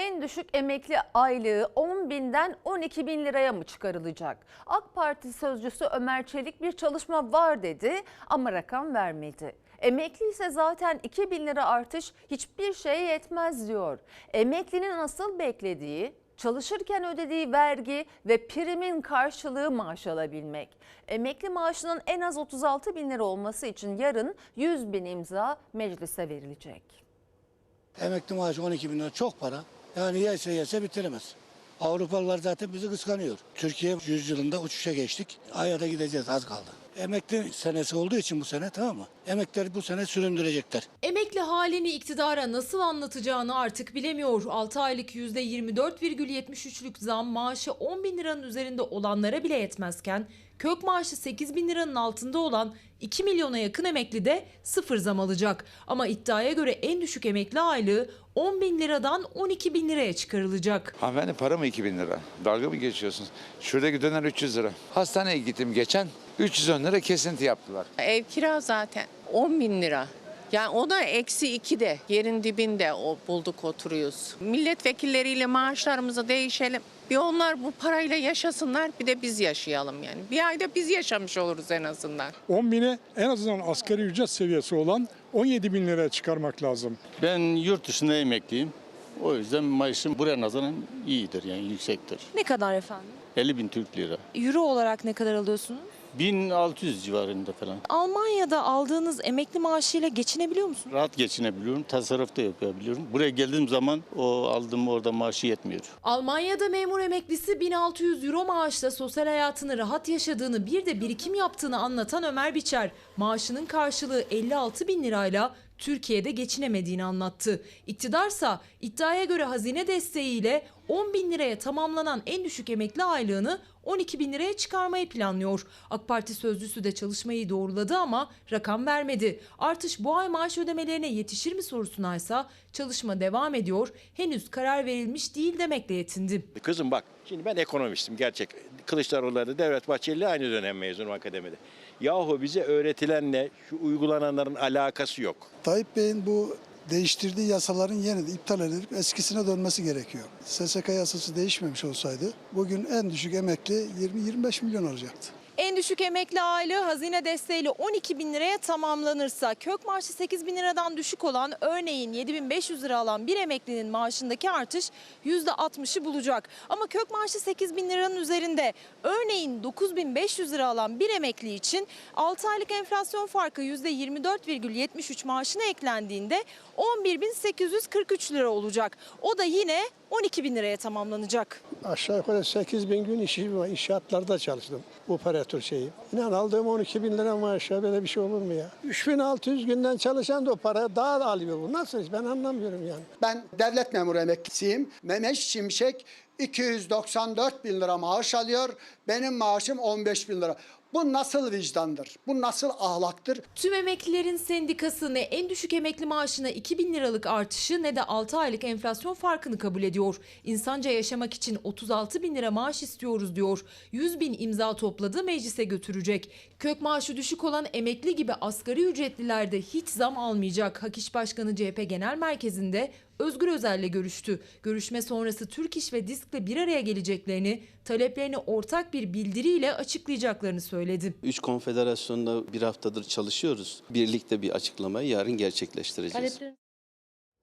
En düşük emekli aylığı 10 binden 12 bin liraya mı çıkarılacak? AK Parti sözcüsü Ömer Çelik bir çalışma var dedi ama rakam vermedi. Emekli ise zaten 2 bin lira artış hiçbir şeye yetmez diyor. Emeklinin asıl beklediği çalışırken ödediği vergi ve primin karşılığı maaş alabilmek. Emekli maaşının en az 36 bin lira olması için yarın 100 bin imza meclise verilecek. Emekli maaşı 12 bin lira çok para. Yani yese yese bitiremez. Avrupalılar zaten bizi kıskanıyor. Türkiye 100 yılında uçuşa geçtik. Ay'a da gideceğiz az kaldı. Emekli senesi olduğu için bu sene tamam mı? Emekleri bu sene süründürecekler. Emekli halini iktidara nasıl anlatacağını artık bilemiyor. 6 aylık %24,73'lük zam maaşı 10 bin liranın üzerinde olanlara bile yetmezken kök maaşı 8 bin liranın altında olan 2 milyona yakın emekli de sıfır zam alacak. Ama iddiaya göre en düşük emekli aylığı 10 bin liradan 12 bin liraya çıkarılacak. Hanımefendi para mı 2000 lira? Dalga mı geçiyorsunuz? Şuradaki döner 300 lira. Hastaneye gittim geçen 310 lira kesinti yaptılar. Ev kira zaten 10 bin lira. Yani o da eksi iki de yerin dibinde o bulduk oturuyoruz. Milletvekilleriyle maaşlarımızı değişelim. Bir onlar bu parayla yaşasınlar bir de biz yaşayalım yani. Bir ayda biz yaşamış oluruz en azından. 10 bine en azından asgari ücret seviyesi olan 17 bin liraya çıkarmak lazım. Ben yurt dışında emekliyim. O yüzden maaşım buraya nazaran iyidir yani yüksektir. Ne kadar efendim? 50 bin Türk lira. Euro olarak ne kadar alıyorsunuz? 1600 civarında falan. Almanya'da aldığınız emekli maaşıyla geçinebiliyor musunuz? Rahat geçinebiliyorum, tasarruf da yapabiliyorum. Buraya geldiğim zaman o aldığım orada maaşı yetmiyor. Almanya'da memur emeklisi 1600 euro maaşla sosyal hayatını rahat yaşadığını bir de birikim yaptığını anlatan Ömer Biçer, maaşının karşılığı 56 bin lirayla Türkiye'de geçinemediğini anlattı. İktidarsa iddiaya göre hazine desteğiyle 10 bin liraya tamamlanan en düşük emekli aylığını 12 bin liraya çıkarmayı planlıyor. AK Parti sözcüsü de çalışmayı doğruladı ama rakam vermedi. Artış bu ay maaş ödemelerine yetişir mi sorusuna çalışma devam ediyor. Henüz karar verilmiş değil demekle yetindi. Kızım bak şimdi ben ekonomistim gerçek. Kılıçdaroğlu'yla da Devlet Bahçeli aynı dönem mezunum akademide. Yahu bize öğretilenle şu uygulananların alakası yok. Tayyip Bey'in bu değiştirdiği yasaların yeniden iptal edilip eskisine dönmesi gerekiyor. SSK yasası değişmemiş olsaydı bugün en düşük emekli 20-25 milyon olacaktı. En düşük emekli aylığı hazine desteğiyle 12 bin liraya tamamlanırsa kök maaşı 8 bin liradan düşük olan örneğin 7500 lira alan bir emeklinin maaşındaki artış %60'ı bulacak. Ama kök maaşı 8 bin liranın üzerinde örneğin 9500 lira alan bir emekli için 6 aylık enflasyon farkı %24,73 maaşına eklendiğinde 11.843 lira olacak. O da yine 12 bin liraya tamamlanacak. Aşağı yukarı 8 bin gün işi, inşaatlarda çalıştım. Operatör şeyi. İnan aldığım 12 bin lira maaşa böyle bir şey olur mu ya? 3600 günden çalışan da o para daha da alıyor bu. Nasıl iş ben anlamıyorum yani. Ben devlet memuru emeklisiyim. Mehmet Şimşek 294 bin lira maaş alıyor. Benim maaşım 15 bin lira. Bu nasıl vicdandır? Bu nasıl ahlaktır? Tüm emeklilerin sendikası ne en düşük emekli maaşına 2000 liralık artışı ne de 6 aylık enflasyon farkını kabul ediyor. İnsanca yaşamak için 36 bin lira maaş istiyoruz diyor. 100 bin imza topladı meclise götürecek. Kök maaşı düşük olan emekli gibi asgari ücretliler de hiç zam almayacak. Hak İş Başkanı CHP Genel Merkezi'nde Özgür Özel'le görüştü. Görüşme sonrası Türk İş ve Disk'le bir araya geleceklerini, taleplerini ortak bir bildiriyle açıklayacaklarını söyledi. Üç konfederasyonda bir haftadır çalışıyoruz. Birlikte bir açıklamayı yarın gerçekleştireceğiz.